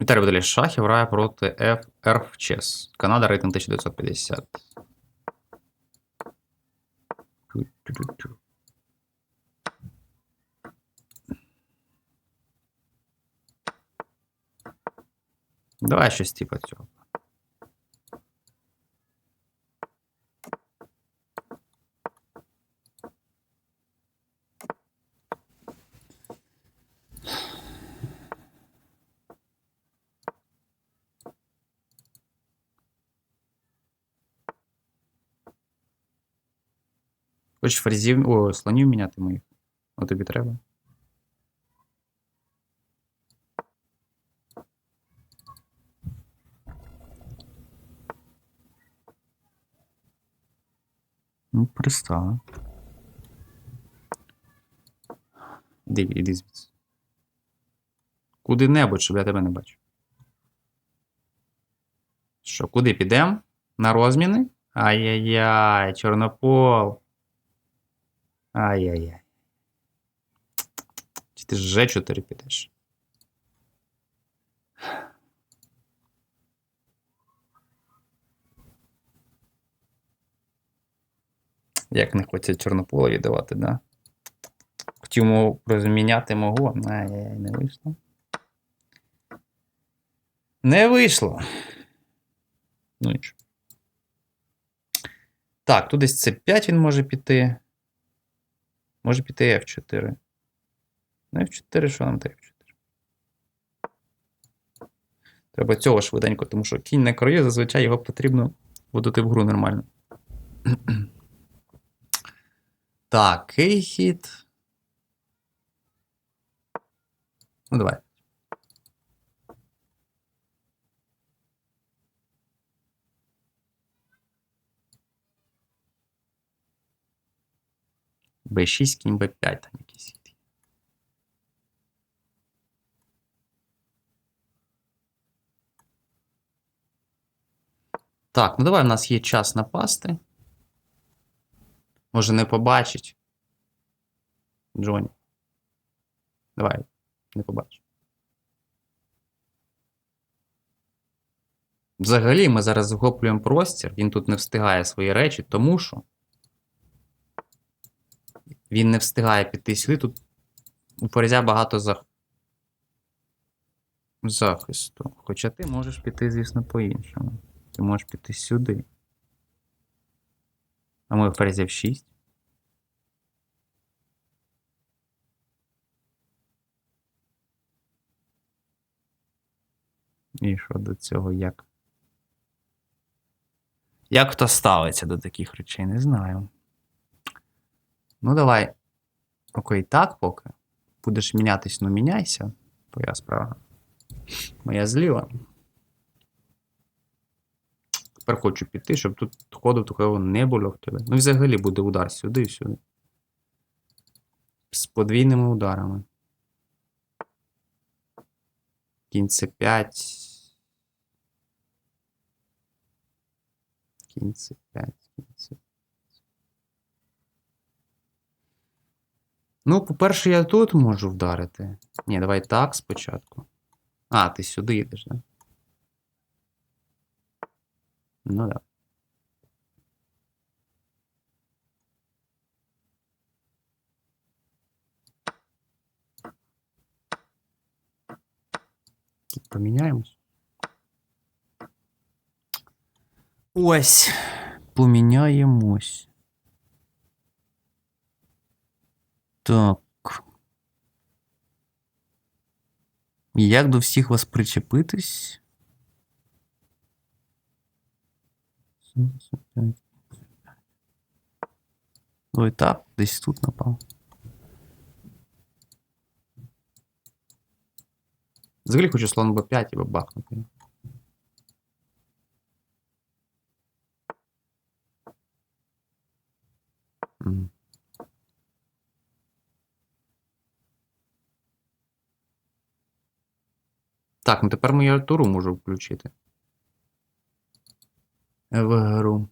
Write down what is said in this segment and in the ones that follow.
Віталій Баталій Шахів грає проти F Ерф Чес. Канада рейтинг 1950. Ту-ту-ту-ту. Давай щось типа цього. Хочеш фрезів, о, слонів міняти моїх. О, тобі треба. Ну, пристала. Іди, іди звідси. Куди-небудь, щоб я тебе не бачив. Що, куди підемо? На розміни? Ай-яй-яй, чорнопол. Ай-яй-яй. Чи ти ж G4 підеш? Як не хочеться чорнопола віддавати, да? Хотів мов розміняти мого. Ай-яй-яй, не вийшло. Не вийшло. Ну нічого. Так, тут десь це 5 він може піти. Може піти F4. Ну, F4, що нам та F4? Треба цього швиденько, тому що кінь на краю, зазвичай його потрібно вводити в гру нормально. Так, хід. Ну, давай. Б6, кінь Б5, там якийсь. Так, ну давай у нас є час напасти. Може не побачить. Джоні. Давай, не побачить. Взагалі, ми зараз захоплюємо простір, він тут не встигає свої речі, тому що він не встигає піти сюди. Тут у Ферзя багато зах... захисту. Хоча ти можеш піти, звісно, по-іншому. Ти можеш піти сюди. А ми Ферзя в 6. І що до цього як? Як хто ставиться до таких речей, не знаю. Ну, давай. Окей, так поки. Будеш мінятись, ну міняйся. Твоя справа. Моя зліва. Тепер хочу піти, щоб тут ходу такого не було в тебе. Ну, взагалі буде удар сюди і сюди. З подвійними ударами. Кінь c 5. Кінь c 5, кінь c Ну, по-перше, я тут можу вдарити. Ні, давай так спочатку. А, ти сюди йдеш, да? Ну да. Тут поміняємось. Ось. Поміняємось. Так. Як до всіх вас причепитись? 75. Ой, так, десь тут напав. Взагалі хочу слон Б5 і бахнути. Так, ну тепер мою туру можу включити. В гру.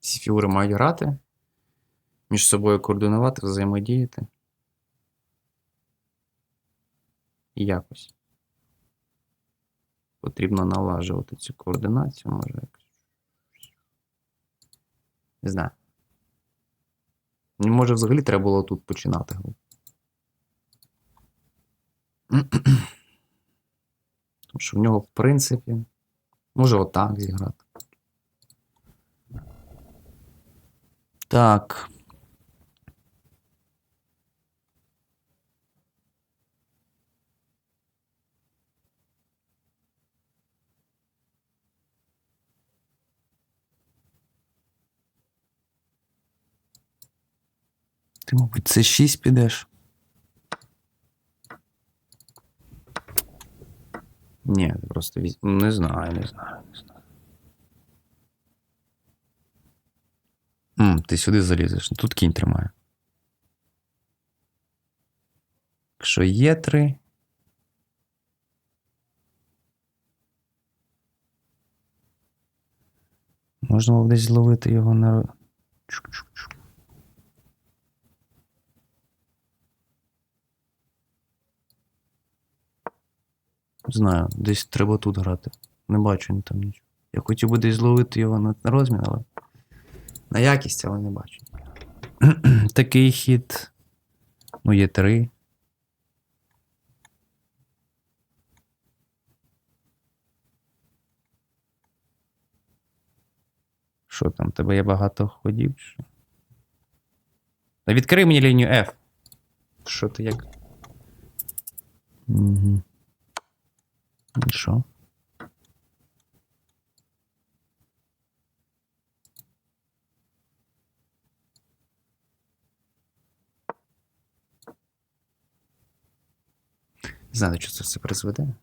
Ці фігури мають грати. Між собою координувати, взаємодіяти. і якось. Потрібно налажувати цю координацію, може якось. Не знаю. Може, взагалі треба було тут починати. Тому що в нього, в принципі, може отак зіграти. Так. Ти, мабуть, це 6 підеш. Ні, просто візь... Не знаю, не знаю, не знаю. М, ти сюди залізеш. Тут кінь тримає. Якщо є три. Можна десь зловити його на. Чук-чук-чук. Знаю, десь треба тут грати. Не бачу ні там нічого. Я хотів би десь зловити його на розмін, але. На якість, але не бачу. Такий хід. Ну, є три. Що там, тебе є багато ходів? Що? Та відкрий мені лінію F. Що ти як? Угу. Що? Не знаю, що це все призведе.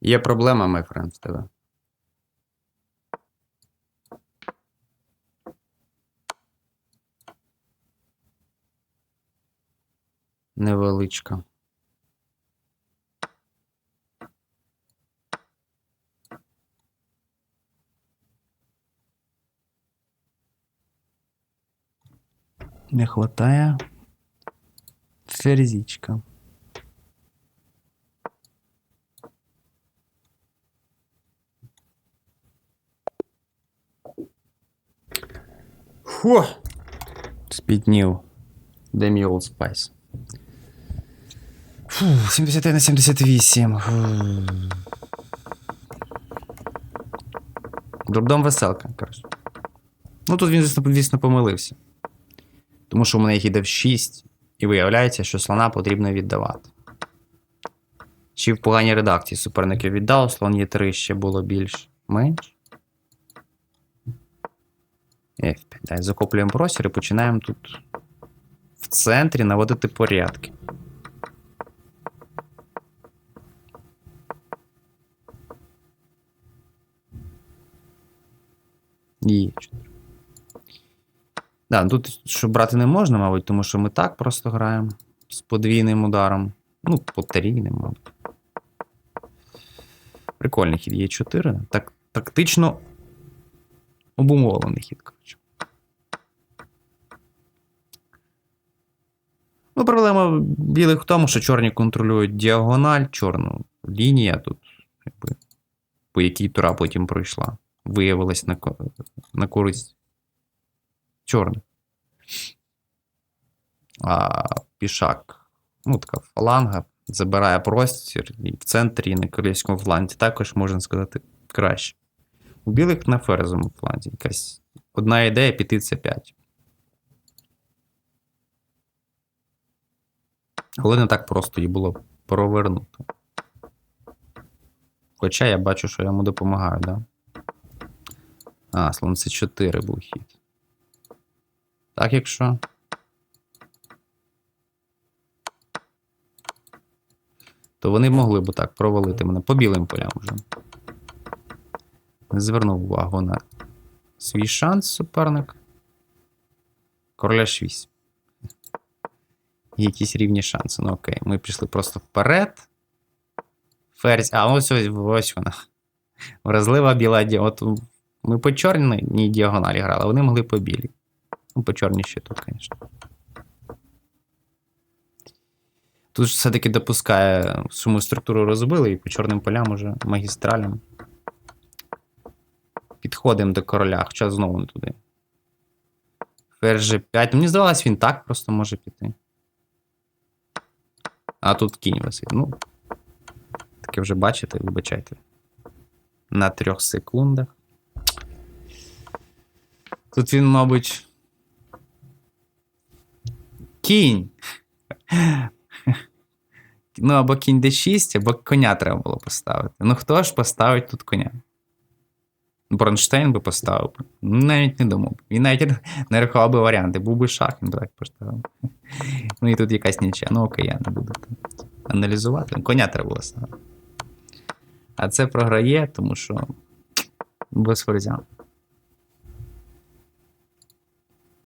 Є проблема, май френд, в тебе. Невеличка. Не хватає ферзічка. Фу. Спітнів. Де мій Old Spice? Фу, 71 на 78. Фу. Веселка, коротше. Ну тут він, звісно, звісно, помилився. Тому що у мене їх іде в 6, і виявляється, що слона потрібно віддавати. Чи в поганій редакції суперників віддав, слон є 3 ще було більш менш. F5. Далі захоплюємо простір і починаємо тут в центрі наводити порядки. Є 4. Да, ну тут що брати не можна, мабуть, тому що ми так просто граємо з подвійним ударом. Ну, потрійним, мабуть. Прикольний хід є 4. Так, тактично обумовлений хід, коротше. Ну, проблема білих в тому, що чорні контролюють діагональ, чорну лінія тут, якби, по якій тура потім пройшла. Виявилась на, на користь чорних. А пішак, ну, така фаланга, забирає простір і в центрі і на королівському фланці також можна сказати краще. У білих на ферзовому фланзі якась одна ідея піти це 5. Але не так просто її було провернути. Хоча я бачу, що я йому допомагаю, да? А, слон це 4 був хід. Так, якщо. То вони могли б так провалити мене по білим полям вже. Не звернув увагу на свій шанс суперник. Короля ж 8. Якісь рівні шанси. Ну окей, ми пішли просто вперед. Ферзь. А, ось ось, ось вона. Вразлива біла От ми по чорній діагоналі грали, вони могли по білій. Ну, по чорній ще тут, звісно. Тут все-таки допускає, ми структуру розбили і по чорним полям уже магістралям. Підходимо до короля, хоча знову не туди. Ферзь G5. Мені здавалось, він так просто може піти. А тут кінь висить. Ну. Таке вже бачите, вибачайте. На трьох секундах. Тут він, мабуть. Кінь. Ну, або кінь d6, або коня треба було поставити. Ну хто ж поставить тут коня? Бронштейн би поставив. Навіть не думав. Він навіть не рахував би варіанти. Був би шах, він би так поставив. Ну і тут якась нічия. Ну окей, я не буду аналізувати. Коня треба було ставити. А це програє, тому що без ферзя.